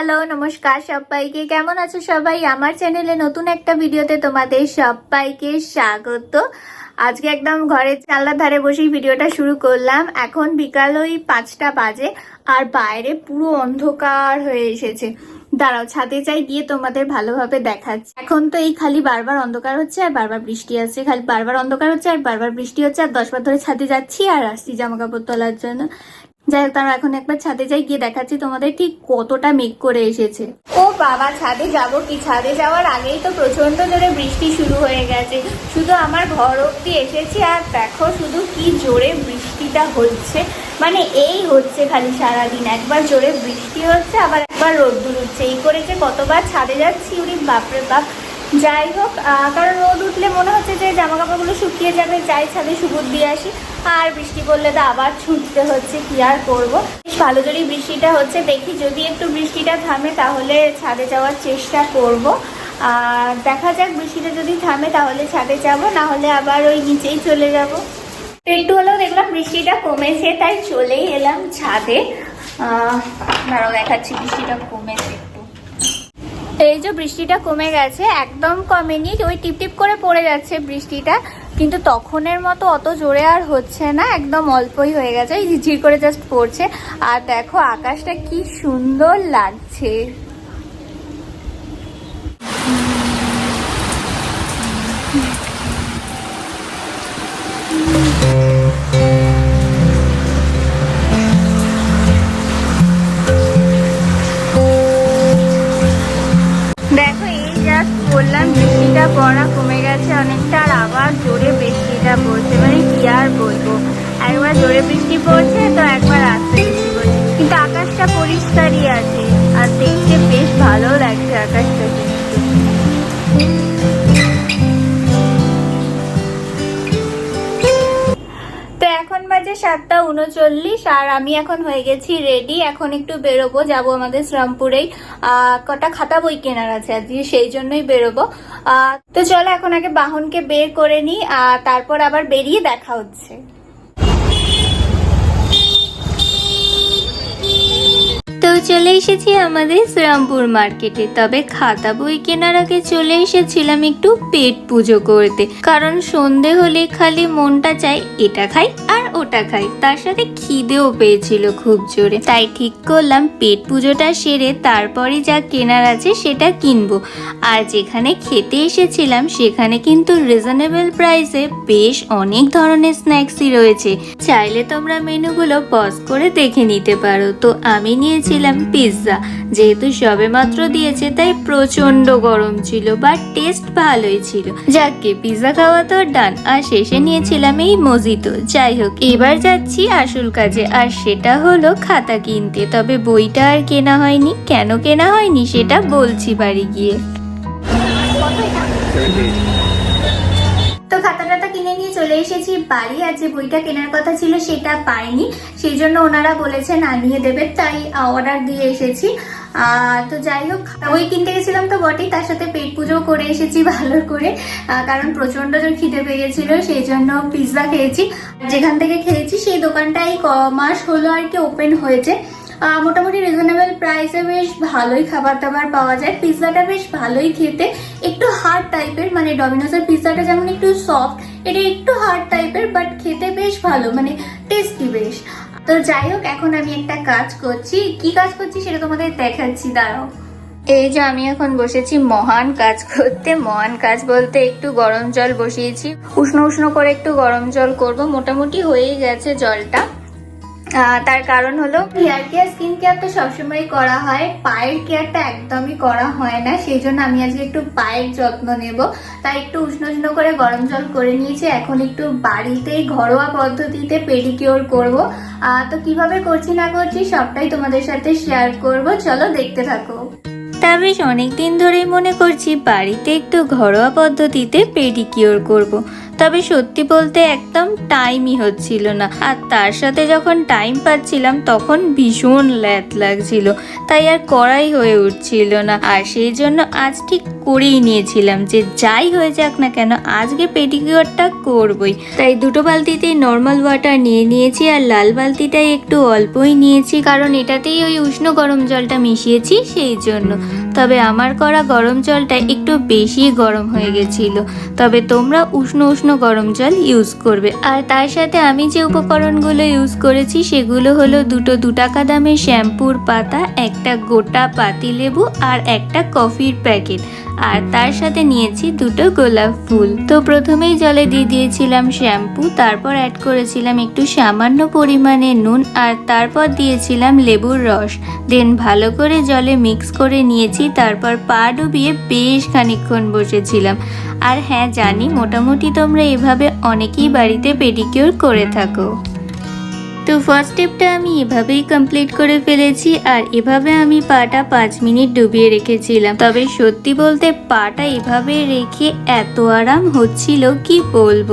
Hello, নমস্কার সবাইকে। কেমন আছো সবাই? আমার চ্যানেলে নতুন একটা ভিডিওতে তোমাদের সবাইকে স্বাগত। আজকে একদম ঘরের জানলার ধারে বসেই ভিডিওটা শুরু করলাম। এখন বিকাল ওই পাঁচটা বাজে আর বাইরে পুরো অন্ধকার হয়ে এসেছে। দাঁড়াও, ছাদে যাই, গিয়ে তোমাদের ভালোভাবে দেখাচ্ছি। এখন তো এই খালি বারবার অন্ধকার হচ্ছে আর বারবার বৃষ্টি আসছে। খালি বারবার অন্ধকার হচ্ছে আর বারবার বৃষ্টি হচ্ছে আর দশবার ধরে ছাদে যাচ্ছি আর আসছি জামা কাপড় তোলার জন্য। যাই হোক, তারা এখন একবার ছাদে যাই, গিয়ে দেখাচ্ছি তোমাদের ঠিক কতটা মেঘ করে এসেছে। ও বাবা, ছাদে যাব কি? ছাদে যাওয়ার আগেই তো প্রচণ্ড জোরে বৃষ্টি শুরু হয়ে গেছে। শুধু আমার ঘর অব্দি এসেছি আর দেখো শুধু কি জোরে বৃষ্টিটা হচ্ছে। মানে এই হচ্ছে খালি সারাদিন। একবার জোরে বৃষ্টি হচ্ছে, আবার একবার রোদ্দুর উঠছে। এই করে যে কতবার ছাদে যাচ্ছি, উনি বাপরে বাপ। যাই হোক কারণ রোদ উঠলে মনে হচ্ছে কাপড়গুলো শুকিয়ে যাবে যাই ছাদে সুবুর দিয়ে আসি। আর বৃষ্টি পড়লে তো আবার ছুটতে হচ্ছে কি আর করব? বেশ ভালো জোরেই বৃষ্টিটা হচ্ছে। দেখি যদি একটু বৃষ্টিটা থামে তাহলে ছাদে যাওয়ার চেষ্টা করব। আর দেখা যাক বৃষ্টিটা যদি থামে তাহলে ছাদে যাব না হলে আবার ওই নিচেই চলে যাব। একটু হলেও দেখলাম বৃষ্টিটা কমেছে তাই চলেই এলাম ছাদে। আহ, দেখাচ্ছি বৃষ্টিটা কমেছে। এই যে বৃষ্টিটা কমে গেছে, একদম কমেনি, ওই টিপ টিপ করে পড়ে যাচ্ছে বৃষ্টিটা, কিন্তু তখনের মতো অত জোরে আর হচ্ছে না, একদম অল্পই হয়ে গেছে ঝিরঝির করে জাস্ট পড়ছে। আর দেখো আকাশটা কি সুন্দর লাগছে। বৃষ্টিটা পড়া কমে গেছে, অনেকটা আর আবার জোরে বৃষ্টিটা পড়ছে। মানে কি আর বলব? একবার জোরে বৃষ্টি পড়ছে, তো একবার আস্তে বৃষ্টি পড়ছে। কিন্তু আকাশটা পরিষ্কারই আছে। সাতটা উনচল্লিশ, আর আমি এখন হয়ে গেছি রেডি এখন একটু বেরোবো, যাব আমাদের শ্রমপুরেই কটা খাতা বই কেনার আছে আজকে, সেই জন্যই বেরোবো। তো চলো এখন আগে বাহনকে বের করে নিই তারপর আবার বেরিয়ে দেখা হচ্ছে। চলে এসেছি আমাদের শ্রীরামপুর মার্কেটে। তবে খাতা বই কেনার আগে চলে এসেছিলাম একটু পেট পুজো করতে। কারণ সন্ধে হলে খালি মনটা চাই এটা খাই আর ওটা খাই। তার সাথে খিদেও পেয়েছিল খুব জোরে। তাই ঠিক করলাম পেট পুজোটা সেরে তারপরে যা কেনার আছে সেটা কিনবো। আর যেখানে খেতে এসেছিলাম সেখানে কিন্তু রিজনেবল প্রাইসে বেশ অনেক ধরনের স্ন্যাক্সই রয়েছে। চাইলে তোমরা মেনুগুলো পজ করে দেখে নিতে পারো। তো আমি নিয়েছিলাম পিৎজা যেহেতু সবে মাত্র দিয়েছে, তাই প্রচণ্ড গরম ছিল বাট টেস্ট ভালোই ছিল। যাকে পিৎজা খাওয়া তো ডান আর শেষে নিয়েছিলাম এই মজিতো যাই হোক, এবার যাচ্ছি আসল কাজে। আর সেটা হলো খাতা কিনতে। তবে বইটা আর কেনা হয়নি। কেন কেনা হয়নি সেটা বলছি বাড়ি গিয়ে। তো খাতা টাতা কিনে নিয়ে চলে এসেছি। বাড়ি আর যে বইটা কেনার কথা ছিল সেটা পাইনি। সেই জন্য ওনারা বলেছেন আনিয়ে দেবে, তাই অর্ডার দিয়ে এসেছি। তো যাই হোক, বই কিনতে গেছিলাম তো বটেই তার সাথে পেট পুজো করে এসেছি ভালো করে। কারণ প্রচণ্ড জোর খিদে পেয়ে গেছিল সেই জন্য পিৎজা খেয়েছি। যেখান থেকে খেয়েছি, সেই দোকানটাই ক মাস হলো আর কি ওপেন হয়েছে। মোটামুটি রিজনেবল প্রাইসে বেশ ভালোই খাবার দাবার পাওয়া যায়। পিৎজাটা বেশ ভালোই খেতে, একটু হার্ড টাইপের মানে ডমিনোসের পিৎজাটা যেমন একটু সফট এটা একটু হার্ড টাইপের বাট খেতে বেশ ভালো মানে টেস্টি বেশ। তো যাই হোক, এখন আমি একটা কাজ করছি। কি কাজ করছি সেটা তোমাদের দেখাচ্ছি, দাঁড়াও। এই যে আমি এখন বসেছি, মহান কাজ করতে, মহান কাজ বলতে একটু গরম জল বসিয়েছি। উষ্ণ উষ্ণ করে একটু গরম জল করব, মোটামুটি হয়েই গেছে জলটা। তার কারণ হলো হেয়ার কেয়ার স্কিন কেয়ার তো সবসময় করা হয়। পায়ের কেয়ারটা একদমই করা হয় না। সেই জন্য আমি আজকে একটু পায়ের যত্ন নেব। তাই একটু উষ্ণ উষ্ণ করে গরম জল করে নিয়েছি। এখন একটু বাড়িতেই ঘরোয়া পদ্ধতিতে পেডিকিওর করব। আহ, তো কীভাবে করছি না করছি সবটাই তোমাদের সাথে শেয়ার করব। চলো দেখতে থাকো। তা বেশ অনেকদিন ধরেই মনে করছি বাড়িতে একটু ঘরোয়া পদ্ধতিতে পেডিকিওর করব। তবে সত্যি বলতে একদম টাইমই হচ্ছিল না। আর তার সাথে যখন টাইম পাচ্ছিলাম, তখন ভীষণ ল্যাত লাগছিল। তাই আর করাই হয়ে উঠছিল না। আর সেই জন্য আজ ঠিক করেই নিয়েছিলাম যে যাই হয়ে যাক না কেন, আজকে পেডিকিওরটা করবই। তাই দুটো বালতিতেই নর্মাল ওয়াটার নিয়ে নিয়েছি আর লাল বালতিটাই একটু অল্পই নিয়েছি, কারণ এটাতেই ওই উষ্ণ গরম জলটা মিশিয়েছি সেই জন্য। তবে আমার করা গরম জলটা একটু বেশি গরম হয়ে গেছিল। তবে তোমরা উষ্ণ উষ্ণ গরম জল ইউজ করবে। আর তার সাথে আমি যে উপকরণগুলো ইউজ করেছি, সেগুলো হলো দুটো দু টাকা দামের শ্যাম্পুর পাতা, একটা গোটা পাতিলেবু আর একটা কফির প্যাকেট। আর তার সাথে নিয়েছি দুটো গোলাপ ফুল। তো প্রথমেই জলে দিয়ে দিয়েছিলাম শ্যাম্পু, তারপর অ্যাড করেছিলাম একটু সামান্য পরিমাণে নুন, আর তারপর দিয়েছিলাম লেবুর রস। দেন ভালো করে জলে মিক্স করে নিয়েছি, তারপর পা ডুবিয়ে বেশ খানিকক্ষণ বসেছিলাম। আর হ্যাঁ জানি মোটামুটি তোমরা এভাবে অনেকেই বাড়িতে পেডিকিউর করে থাকো। তো ফার্স্ট স্টেপটা আমি এভাবেই কমপ্লিট করে ফেলেছি আর এভাবে আমি পাটা পাঁচ মিনিট ডুবিয়ে রেখেছিলাম। তবে সত্যি বলতে পাটা এভাবে রেখে এত আরাম হচ্ছিল, কি বলব?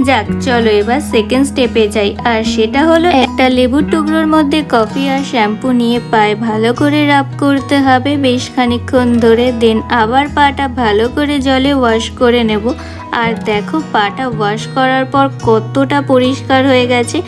যাক, চলো এবার সেকেন্ড স্টেপে যাই। আর সেটা হলো একটা লেবুর টুকরোর মধ্যে কফি আর শ্যাম্পু নিয়ে পায়ে ভালো করে রাব করতে হবে। বেশ খানিক্ষণ ধরে দেন আবার পাটা ভালো করে জলে ওয়াশ করে নেব। আর দেখো পাটা ওয়াশ করার পর কতটা পরিষ্কার হয়ে গেছে।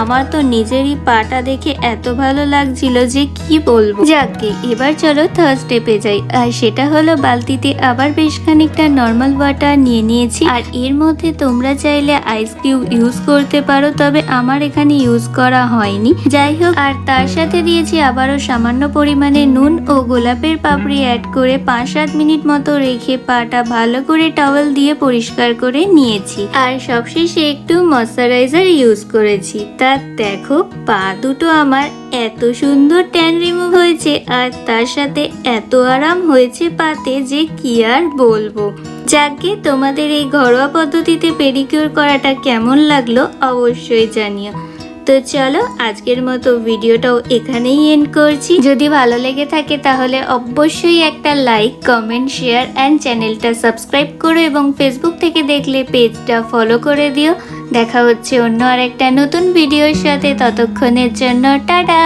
আমার তো নিজেরই পাটা দেখে এত ভালো লাগছিল যে কি বলব। যাকে এবার চলো থার্ড স্টেপে যাই। আর সেটা হলো বালতিতে আবার বেশ খানিকটা নর্মাল ওয়াটার নিয়ে নিয়েছি। আর এর মধ্যে তোমরা চাইলে আইস কিউব ইউজ করতে পারো, তবে আমার এখানে ইউজ করা হয়নি। যাই হোক, আর তার সাথে দিয়েছি আবারও সামান্য পরিমাণে নুন ও গোলাপের পাপড়ি অ্যাড করে পাঁচ সাত মিনিট মতো রেখে পাটা ভালো করে টাওয়েল দিয়ে পরিষ্কার করে নিয়েছি। আর সবশেষে একটু ময়শ্চারাইজার ইউজ করেছি। তা দেখো, পা দুটো আমার এত সুন্দর ট্যান রিমুভ হয়েছে আর তার সাথে এত আরাম হয়েছে পাতে যে কি আর বলব। যাকে তোমাদের এই ঘরোয়া পদ্ধতিতে পেডিকিউর করাটা কেমন লাগল অবশ্যই জানিও। তো চলো আজকের মতো ভিডিওটাও এখানেই এন্ড করছি। যদি ভালো লেগে থাকে তাহলে অবশ্যই একটা লাইক কমেন্ট শেয়ার অ্যান্ড চ্যানেলটা সাবস্ক্রাইব করো এবং ফেসবুক থেকে দেখলে পেজটা ফলো করে দিও। দেখা হচ্ছে অন্য আর একটা নতুন ভিডিওর সাথে। ততক্ষণের জন্য টাটা!